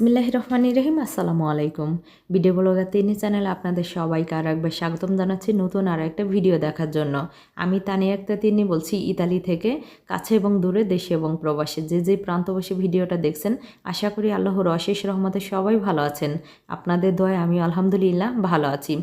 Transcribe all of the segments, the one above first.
বিসমিল্লাহ রহমান রহিম আসসালামু আলাইকুম। ভিডিও ব্লগার তিনি চ্যানেলে আপনাদের সবাইকে আর একবার স্বাগতম জানাচ্ছি নতুন আর একটা ভিডিও দেখার জন্য। আমি তানিয়া একটা তিনি বলছি, ইতালি থেকে কাছে এবং দূরে, দেশে এবং প্রবাসে। যে যে প্রান্ত বসে ভিডিওটা দেখছেন, আশা করি আল্লাহর অশেষ রহমতে সবাই ভালো আছেন। আপনাদের দয় আমি আলহামদুলিল্লাহ ভালো আছি।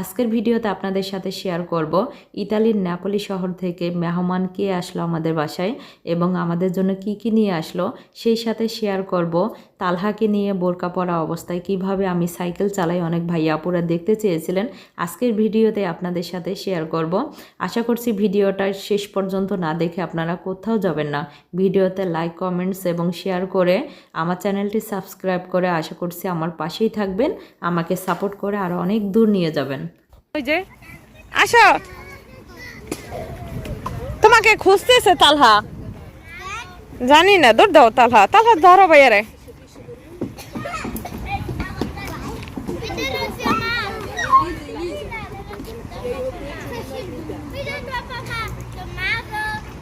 আজকের ভিডিওতে আপনাদের সাথে শেয়ার করব, ইতালির ন্যাপোলি শহর থেকে মেহমান কে আসলো আমাদের বাসায় এবং আমাদের জন্য কি কি নিয়ে আসলো, সেই সাথে শেয়ার করব তালহাকে নিয়ে বোরকা পরা অবস্থায় কীভাবে আমি সাইকেল চালাই অনেক ভাইয়া আপুরা দেখতে চেয়েছিলেন, আজকের ভিডিওতে আপনাদের সাথে শেয়ার করব। আশা করছি ভিডিওটা শেষ পর্যন্ত না দেখে আপনারা কোথাও যাবেন না। ভিডিওতে লাইক, কমেন্টস এবং শেয়ার করে আমার চ্যানেলটি সাবস্ক্রাইব করে আশা করছি আমার পাশেই থাকবেন, আমাকে সাপোর্ট করে আরও অনেক দূর নিয়ে যাবেন। ওই যে, আসো। তোমাকে খুঁজতেছে তালহা। জানি না দৌড় দাও তালহা তালহা ধরো ভাইয়ারে।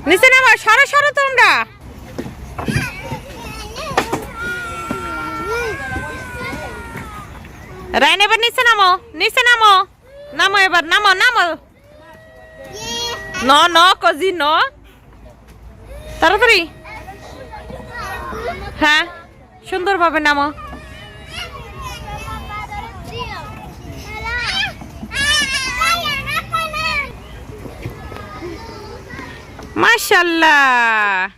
নিচে নামা, সরো সরো তোমরা। রাইন, এবার নিচে নামো নিচে নামো। নামো এবার, নামো নামো। ন ন, কজি, ন। তাড়াতাড়ি। হ্যাঁ সুন্দরভাবে নামো। মাশাল্লাহ।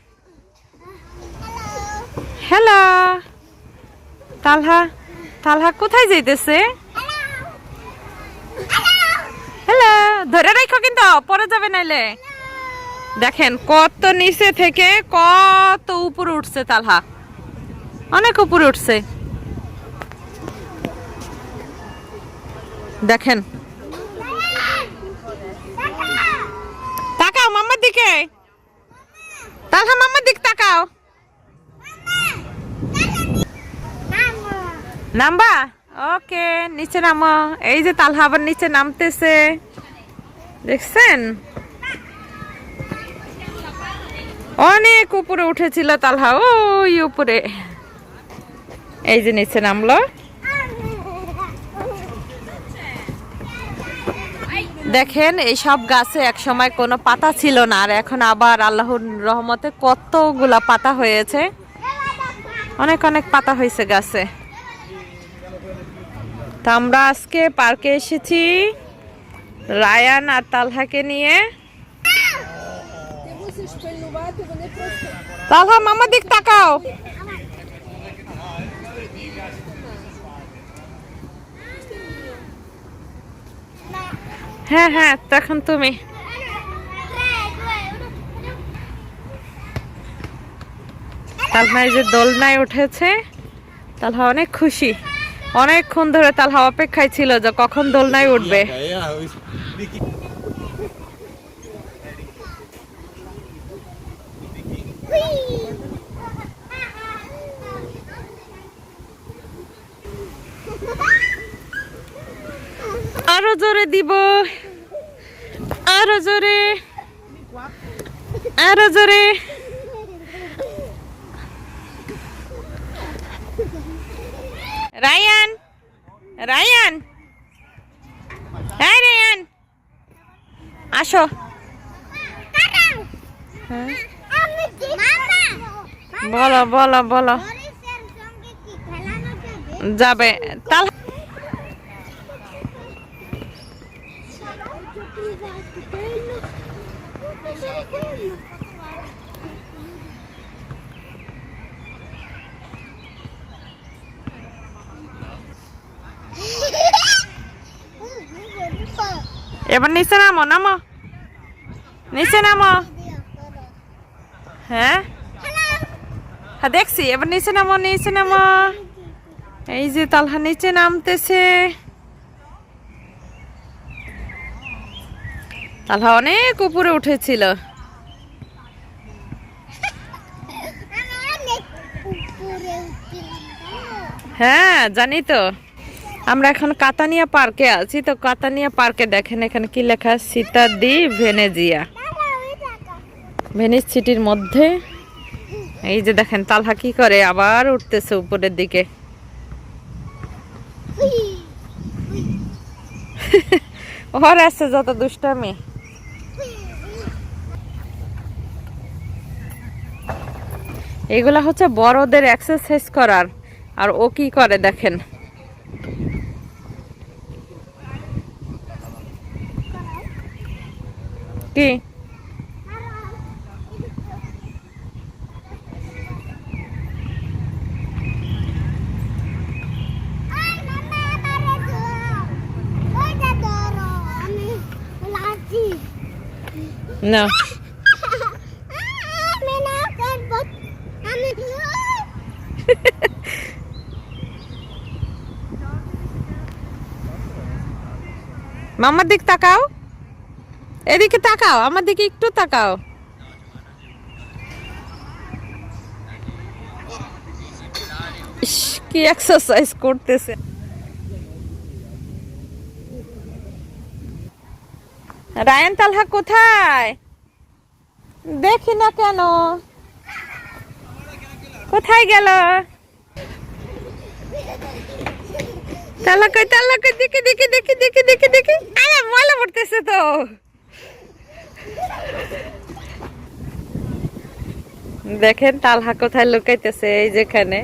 হ্যালো তালহা তালহা কোথায় যাইতেছে? হ্যালো ধরে রাখো কিন্তু, পরে যাবে নাইলে। দেখেন, কত নিচে থেকে কত উপরে উঠছে তালহা। অনেক উপরে উঠছে। দেখেন। তাকাও মাম্মার দিকে। তালহা মাম্মার দিক তাকাও। নামবা? ওকে, নিচে নামো। এই যে তালহা আবার নিচে নামতেছে। দেখছেন? অনেক উপরে উঠেছিল তালহা, ওই উপরে। এই যে নিচে নামলো। দেখেন এই সব গাছে এক সময় কোনো পাতা ছিল না, আর এখন আবার আল্লাহর রহমতে কতগুলা পাতা হয়েছে। অনেক অনেক পাতা হয়েছে গাছে। তা আমরা আজকে পার্কে এসেছি রায়ান আর তালহাকে নিয়ে। তালহা, মামা দিক তাকাও। হ্যাঁ হ্যাঁ তখন তুমি। তালহা এই যে দোলনায় উঠেছে, তালহা অনেক খুশি। অনেকক্ষণ ধরে তালহা অপেক্ষায় ছিল যে কখন দোলনায় উঠবে। জোরে দিব। আরও জোরে। আরও জোরে। রায়ান রায়ান। হ্যাঁ রায়ান। আসো। হ্যাঁ, বলো বলো। বলো যাবে। তাল এবার নিচে নামো নামো নিচে নামো হ্যাঁ হ্যাঁ দেখছি এবার নিচে নামো নিচে নামো এই যে তালহা নিচে নামতেছে তাহলে অনেক উপরে উঠেছিল। হ্যাঁ জানি তো। আমরা এখন কাতানিয়া পার্কে আছি তো কাতানিয়া পার্কে দেখেন এখানে কি লেখা সীতাদি ভেনেজিয়া। ভেনিস সিটির মধ্যে। এই যে দেখেন তালহা কি করে? আবার উঠতেছে উপরের দিকে। ওর আছে যত দুষ্টামি। এগুলা হচ্ছে বড়দের এক্সারসাইজ করার। আর ও কি করে দেখেন? কি? Ay, মামার দিক তাকাও। এদিকে তাকাও, আমার দিকে একটু তাকাও। কি এক্সারসাইজ করতেছে। রায়ান তালহা কোথায়? দেখি না কেন। কোথায় গেল? তালা কই, তালা দেখি দেখি দেখি দেখি দেখি দেখি। ময়লা পড়তেছে তো। দেখেন, তালহা কোথায় লুকাইতেছে এই যেখানে।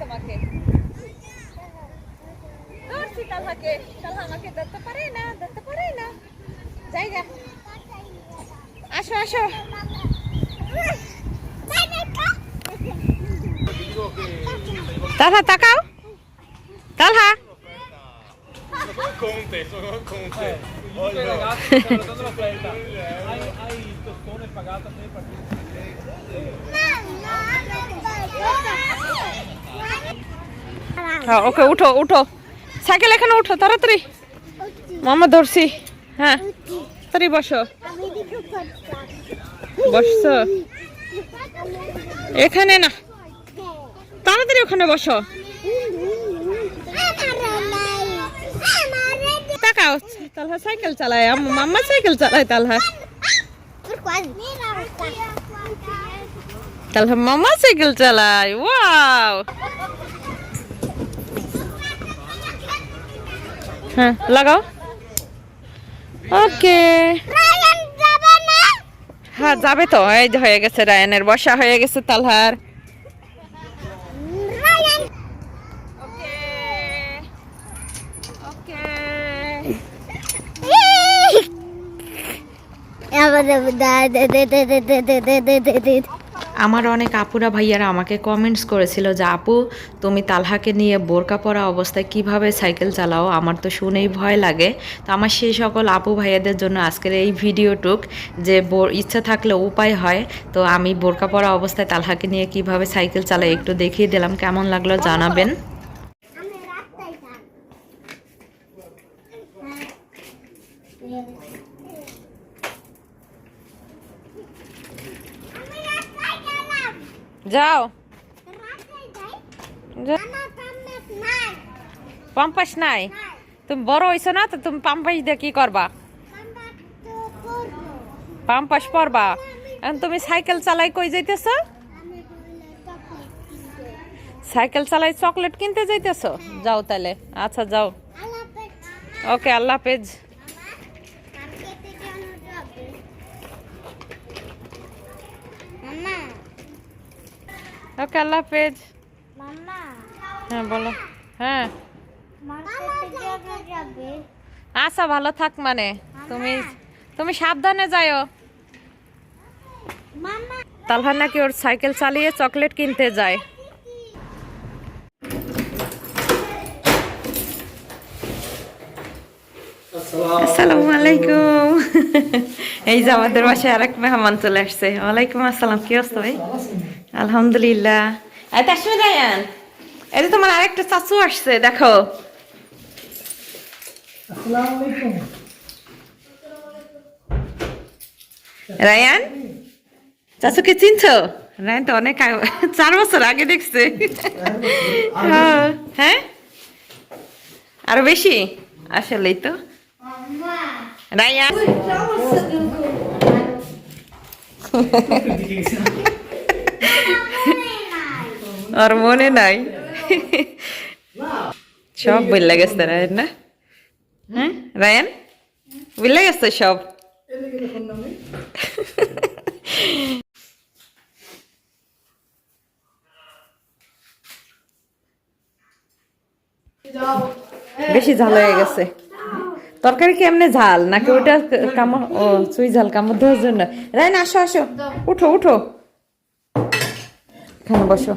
তোমাকে ধরছি তালহাকে তালহা আমাকে ধরতে পারে না ধরতে পারে না জায়গা আসো আসো তালহা তাকাও তালহা Conte, sono Conte. I ragazzi stanno dando la fletta. Hai, hai il tostone pagato a te partire? হ্যাঁ ওকে, উঠো উঠো। সাইকেল এখানে উঠো, তাড়াতাড়ি। মামা ধরছি। হ্যাঁ তাড়াতাড়ি বসো। বসছো? এখানে না। তাড়াতাড়ি ওখানে বসো। তাকাও তালহা সাইকেল চালায়। মাম্মা সাইকেল চালায়, তালহা। তালহা, মাম্মা সাইকেল চালায়, ওয়াও। হ্যাঁ লাগাও ওকে হ্যাঁ যাবে তো এই যে হয়ে গেছে রায়ানের বসা হয়ে গেছে তালহার ওকে ওকে আমার অনেক আপুরা ভাইয়ারা আমাকে কমেন্টস করেছিল যে, আপু, তুমি তালহাকে নিয়ে বোরকা পরা অবস্থায় কীভাবে সাইকেল চালাও? আমার তো শুনেই ভয় লাগে। তো আমার সেই সকল আপু ভাইয়াদের জন্য আজকের এই ভিডিওটুক যে ইচ্ছা থাকলে উপায় হয়, তো আমি বোরকা পরা অবস্থায় তালহাকে নিয়ে কীভাবে সাইকেল চালাই একটু দেখিয়ে দিলাম। কেমন লাগল জানাবেন। যাও। পাম্পাস নাই। তুমি বড় হইছো না তো তুমি পাম্পাস দিয়ে কি করবা? পাম্পাস পরবা। এখন তুমি সাইকেল চালাই কই যাইতেছো? সাইকেল চালাই চকলেট কিনতে যাইতেছো? যাও তাহলে। আচ্ছা যাও। ওকে আল্লাহ হাফেজ মার্কেটে কেন যাবে মাম্মা ওকে আল্লাহ হাফেজ। হ্যাঁ বলো। হ্যাঁ। আচ্ছা ভালো থাক মানে। তুমি তুমি সাবধানে যাও মাম্মা। তালহার নাকি ওর সাইকেল চালিয়ে চকলেট কিনতে যায়। আসসালামু আলাইকুম। এই যে আমাদের বাসায় আরেক মেহমান চলে আসছে। ওয়ালাইকুম আসসালাম। কি অবস্থা ভাই? আলহামদুলিল্লাহ। এই তাসমি রায়ান এই যে তোমার আরেকটা চাচু আসছে দেখো। রায়ান? চাচুকে চিনছো? রায়ান তো অনেক চার বছর আগে দেখছে। হ্যাঁ, হ্যাঁ? আরও বেশি? আসলেই তো। রায়ান? আর মনে নাই সব বললে গেছে রায়ান না হ্যাঁ রায়ান বললে গেছে সব বেশি ঝাল হয়ে গেছে তরকারি কি এমনি ঝাল নাকি ওটা কামড় ও চুই ঝাল কামড় দেওয়ার জন্য রাইন আসো আসো উঠো উঠো এখানে বসো।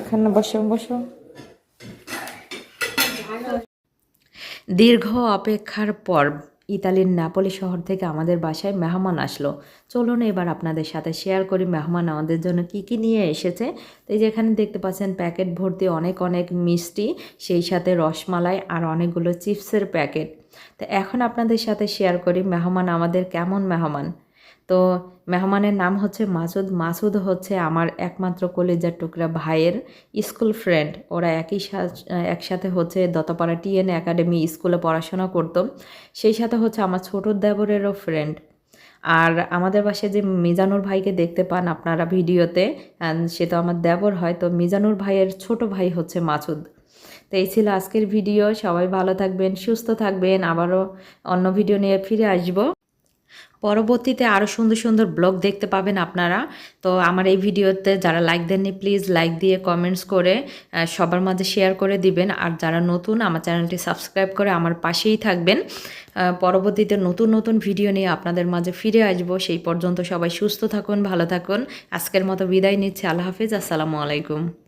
এখানে বসো বসো। দীর্ঘ অপেক্ষার পর ইতালির নাপোলি শহর থেকে আমাদের বাসায় মেহমান আসলো। চলুন এবার আপনাদের সাথে শেয়ার করি মেহমান আমাদের জন্য কি কি নিয়ে এসেছে। তো এই যে এখানে দেখতে পাচ্ছেন প্যাকেট ভর্তি অনেক অনেক মিষ্টি, সেই সাথে রসমালাই আর অনেকগুলো চিপসের প্যাকেট তো এখন আপনাদের সাথে শেয়ার করি মেহমান আমাদের কেমন মেহমান। তো মেহমানের নাম হচ্ছে মাসুদ। মাসুদ হচ্ছে আমার একমাত্র কলেজার টুকরা ভাইয়ের স্কুল ফ্রেন্ড ওরা একই একসাথে হচ্ছে দতপাড়া টিএন একাডেমি স্কুলে পড়াশোনা করতো। সেই সাথে হচ্ছে আমার ছোট দেবরেরও ফ্রেন্ড আর আমাদের বাসায় যে মিজানুর ভাইকে দেখতে পান আপনারা ভিডিওতে সে তো আমার দেবর হয়, তো মিজানুর ভাইয়ের ছোট ভাই হচ্ছে মাসুদ। তো এই ছিল আজকের ভিডিও। সবাই ভালো থাকবেন, সুস্থ থাকবেন। আবারও অন্য ভিডিও নিয়ে ফিরে আসব। পরবর্তীতে আরও সুন্দর সুন্দর ব্লগ দেখতে পাবেন আপনারা। তো আমার এই ভিডিওতে যারা লাইক দেননি প্লিজ লাইক দিয়ে কমেন্টস করে সবার মাঝে শেয়ার করে দিবেন। আর যারা নতুন, আমার চ্যানেলটি সাবস্ক্রাইব করে আমার পাশেই থাকবেন। পরবর্তীতে নতুন নতুন ভিডিও নিয়ে আপনাদের মাঝে ফিরে আসব। সেই পর্যন্ত সবাই সুস্থ থাকুন, ভালো থাকুন। আজকের মতো বিদায় নিচ্ছে। আল্লাহ হাফিজ। আসসালামু আলাইকুম।